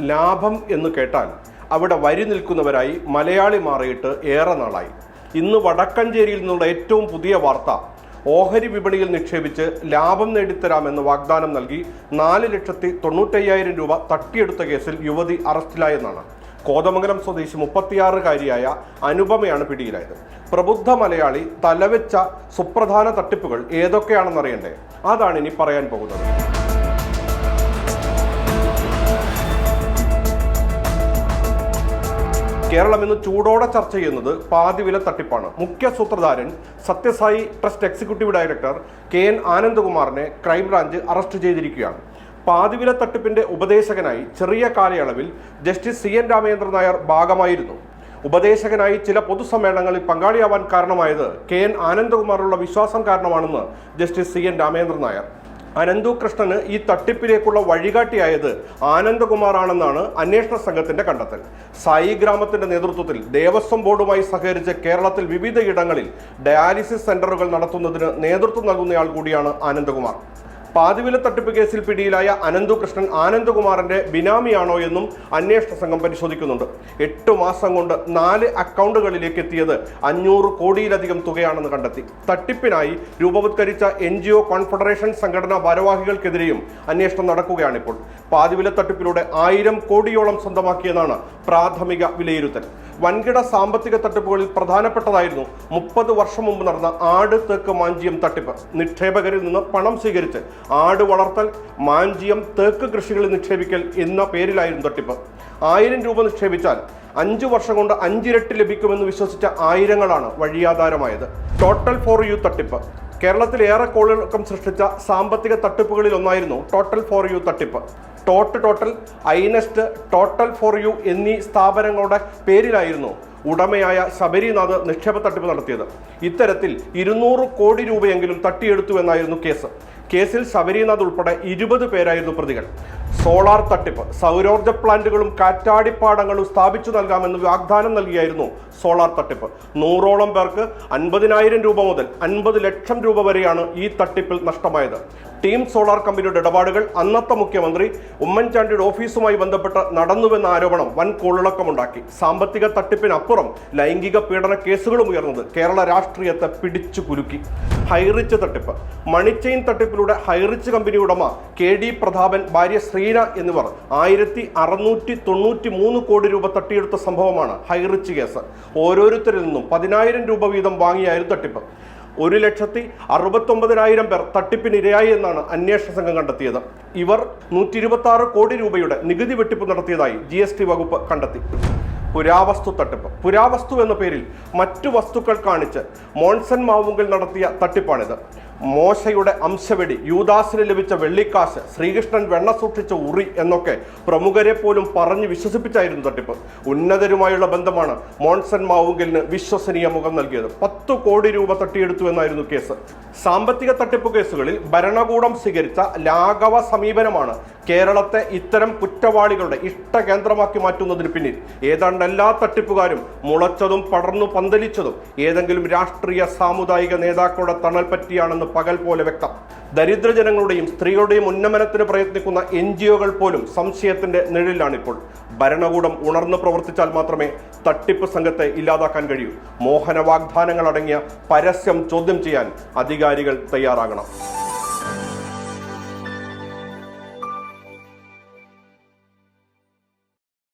ലാഭം എന്ന് കേട്ടാൽ അവിടെ വരി നിൽക്കുന്നവരായി മലയാളി മാറിയിട്ട് ഏറെ നാളായി. ഇന്ന് വടക്കഞ്ചേരിയിൽ നിന്നുള്ള ഏറ്റവും പുതിയ വാർത്ത ഓഹരി വിപണിയിൽ നിക്ഷേപിച്ച് ലാഭം നേടിത്തരാമെന്ന് വാഗ്ദാനം നൽകി നാല് ലക്ഷത്തി തൊണ്ണൂറ്റയ്യായിരം രൂപ തട്ടിയെടുത്ത കേസിൽ യുവതി അറസ്റ്റിലായെന്നാണ്. കോതമംഗലം സ്വദേശി മുപ്പത്തിയാറുകാരിയായ അനുപമയാണ് പിടിയിലായത്. പ്രബുദ്ധ മലയാളി തലവെച്ച സുപ്രധാന തട്ടിപ്പുകൾ ഏതൊക്കെയാണെന്നറിയണ്ടേ? അതാണ് ഇനി പറയാൻ പോകുന്നത്. കേരളം ഇന്ന് ചൂടോടെ ചർച്ച ചെയ്യുന്നത് പാതിവില തട്ടിപ്പാണ്. മുഖ്യ സൂത്രധാരൻ Sathya Sai trust executive director K N ആനന്ദകുമാറിനെ crime branch arrest ചെയ്തിരിക്കുകയാണ്. പാതിവില തട്ടിപ്പിന്റെ ഉപദേശകനായി ചെറിയ കാലയളവിൽ justice C N Ramachandran Nair ഭാഗമായിരുന്നു. ഉപദേശകനായി ചില പൊതുസമ്മേളനങ്ങളിൽ പങ്കാളിയാവാൻ കാരണമായത് കെ എൻ ആനന്ദകുമാറുള്ള വിശ്വാസം കാരണമാണെന്ന് justice C N Ramachandran Nair. Ananthu കൃഷ്ണന് ഈ തട്ടിപ്പിലേക്കുള്ള വഴികാട്ടിയായത് ആനന്ദകുമാറാണെന്നാണ് അന്വേഷണ സംഘത്തിന്റെ കണ്ടെത്തൽ. സായി ഗ്രാമത്തിന്റെ നേതൃത്വത്തിൽ ദേവസ്വം ബോർഡുമായി സഹകരിച്ച് കേരളത്തിൽ വിവിധയിടങ്ങളിൽ ഡയാലിസിസ് സെന്ററുകൾ നടത്തുന്നതിന് നേതൃത്വം നൽകുന്നയാൾ കൂടിയാണ് ആനന്ദകുമാർ. പാതിവില തട്ടിപ്പ് കേസിൽ പിടിയിലായ അനന്തു കൃഷ്ണൻ ആനന്ദകുമാറിന്റെ ബിനാമിയാണോ എന്നും അന്വേഷണ സംഘം പരിശോധിക്കുന്നുണ്ട്. എട്ട് മാസം കൊണ്ട് നാല് അക്കൗണ്ടുകളിലേക്ക് എത്തിയത് അഞ്ഞൂറ് കോടിയിലധികം തുകയാണെന്ന് കണ്ടെത്തി. തട്ടിപ്പിനായി രൂപവത്കരിച്ച എൻ ജി ഒ കോൺഫെഡറേഷൻ സംഘടനാ ഭാരവാഹികൾക്കെതിരെയും അന്വേഷണം നടക്കുകയാണിപ്പോൾ. പാതിവില തട്ടിപ്പിലൂടെ ആയിരം കോടിയോളം സ്വന്തമാക്കിയെന്നാണ് പ്രാഥമിക വിലയിരുത്തൽ. വൻകിട സാമ്പത്തിക തട്ടിപ്പുകളിൽ പ്രധാനപ്പെട്ടതായിരുന്നു മുപ്പത് വർഷം മുമ്പ് നടന്ന ആട് തേക്ക് മാഞ്ചിയം തട്ടിപ്പ്. നിക്ഷേപകരിൽ നിന്ന് പണം സ്വീകരിച്ച് ആട് വളർത്തൽ മാഞ്ചിയം തേക്ക് കൃഷികളിൽ നിക്ഷേപിക്കൽ എന്ന പേരിലായിരുന്നു തട്ടിപ്പ്. ആയിരം രൂപ നിക്ഷേപിച്ചാൽ അഞ്ച് വർഷം കൊണ്ട് അഞ്ചിരട്ടി ലഭിക്കുമെന്ന് വിശ്വസിച്ച ആയിരങ്ങളാണ് വഴിയാധാരമായത്. ടോട്ടൽ ഫോർ യു തട്ടിപ്പ്. കേരളത്തിൽ ഏറെ കോളിളക്കം സൃഷ്ടിച്ച സാമ്പത്തിക തട്ടിപ്പുകളിൽ ഒന്നായിരുന്നു ടോട്ടൽ ഫോർ യു തട്ടിപ്പ്. ടോട്ട് ടോട്ടൽ ഐനസ്റ്റ് ടോട്ടൽ ഫോർ യു എന്നീ സ്ഥാപനങ്ങളുടെ പേരിലായിരുന്നു ഉടമയായ ശബരിനാഥ് നിക്ഷേപ തട്ടിപ്പ് നടത്തിയത്. ഇത്തരത്തിൽ ഇരുന്നൂറ് കോടി രൂപയെങ്കിലും തട്ടിയെടുത്തു എന്നായിരുന്നു കേസ്. കേസിൽ ശബരിനാഥ് ഉൾപ്പെടെ ഇരുപത് പേരായിരുന്നു പ്രതികൾ. സോളാർ തട്ടിപ്പ്. സൗരോർജ പ്ലാന്റുകളും കാറ്റാടിപ്പാടങ്ങളും സ്ഥാപിച്ചു നൽകാമെന്ന് വാഗ്ദാനം നൽകിയായിരുന്നു സോളാർ തട്ടിപ്പ്. നൂറോളം പേർക്ക് അൻപതിനായിരം രൂപ മുതൽ അൻപത് ലക്ഷം രൂപ വരെയാണ് ഈ തട്ടിപ്പിൽ നഷ്ടമായത്. ടീം സോളാർ കമ്പനിയുടെ ഇടപാടുകൾ അന്നത്തെ മുഖ്യമന്ത്രി ഉമ്മൻചാണ്ടിയുടെ ഓഫീസുമായി ബന്ധപ്പെട്ട് നടന്നുവെന്ന ആരോപണം വൻ കോളിളക്കമുണ്ടാക്കി. സാമ്പത്തിക തട്ടിപ്പിനപ്പുറം ലൈംഗിക പീഡന കേസുകളും ഉയർന്നത് കേരള രാഷ്ട്രീയത്തെ പിടിച്ചു കുലുക്കി. ഹൈറിച്ച് തട്ടിപ്പ്. മണിച്ചെയിൻ തട്ടിപ്പിലൂടെ ഹൈറിച്ച് കമ്പനി ഉടമ കെ ഡി പ്രതാപൻ ഭാര്യ ശ്രീന എന്നിവർ ആയിരത്തി അറുന്നൂറ്റി തൊണ്ണൂറ്റി മൂന്ന് കോടി രൂപ തട്ടിയെടുത്ത സംഭവമാണ് ഹൈറിച്ച് കേസ്. ഓരോരുത്തരിൽ നിന്നും പതിനായിരം രൂപ വീതം വാങ്ങിയായിരുന്നു തട്ടിപ്പ്. ഒരു ലക്ഷത്തി അറുപത്തൊമ്പതിനായിരം പേർ തട്ടിപ്പിനിരയായി എന്നാണ് അന്വേഷണ സംഘം കണ്ടെത്തിയത്. ഇവർ നൂറ്റി ഇരുപത്തി ആറ് കോടി രൂപയുടെ നികുതി വെട്ടിപ്പ് നടത്തിയതായി ജി എസ് ടി വകുപ്പ് കണ്ടെത്തി. പുരാവസ്തു തട്ടിപ്പ്. പുരാവസ്തു എന്ന പേരിൽ മറ്റു വസ്തുക്കൾ കാണിച്ച് മോൺസൺ മാവുങ്കിൽ നടത്തിയ തട്ടിപ്പാണിത്. മോശയുടെ അംശവെടി യൂദാസിന് ലഭിച്ച വെള്ളിക്കാശ് ശ്രീകൃഷ്ണൻ വെണ്ണ സൂക്ഷിച്ച ഉറി എന്നൊക്കെ പ്രമുഖരെ പോലും പറഞ്ഞ് വിശ്വസിപ്പിച്ചായിരുന്നു തട്ടിപ്പ്. ഉന്നതരുമായുള്ള ബന്ധമാണ് മോൺസൺ മാവുങ്കലിന് വിശ്വസനീയ മുഖം നൽകിയത്. പത്തു കോടി രൂപ തട്ടിയെടുത്തു എന്നായിരുന്നു കേസ്. സാമ്പത്തിക തട്ടിപ്പ് കേസുകളിൽ ഭരണകൂടം സ്വീകരിച്ച ലാഘവ സമീപനമാണ് കേരളത്തെ ഇത്തരം കുറ്റവാളികളുടെ ഇഷ്ട കേന്ദ്രമാക്കി മാറ്റുന്നതിന് പിന്നിൽ. ഏതാണ്ട് എല്ലാ തട്ടിപ്പുകാരും മുളച്ചതും പടർന്നു പന്തലിച്ചതും ഏതെങ്കിലും രാഷ്ട്രീയ സാമുദായിക നേതാക്കളുടെ തണൽ പറ്റിയാണെന്ന് പകൽ പോലെ വ്യക്തം. ദരിദ്രജനങ്ങളുടെയും സ്ത്രീകളുടെയും ഉന്നമനത്തിന് പ്രയത്നിക്കുന്ന എൻ ജി ഒകൾ പോലും സംശയത്തിന്റെ നിഴലിലാണിപ്പോൾ. ഭരണകൂടം ഉണർന്നു പ്രവർത്തിച്ചാൽ മാത്രമേ തട്ടിപ്പ് സംഘത്തെ ഇല്ലാതാക്കാൻ കഴിയൂ. മോഹന വാഗ്ദാനങ്ങൾ അടങ്ങിയ പരസ്യം ചോദ്യം ചെയ്യാൻ അധികാരികൾ തയ്യാറാകണം.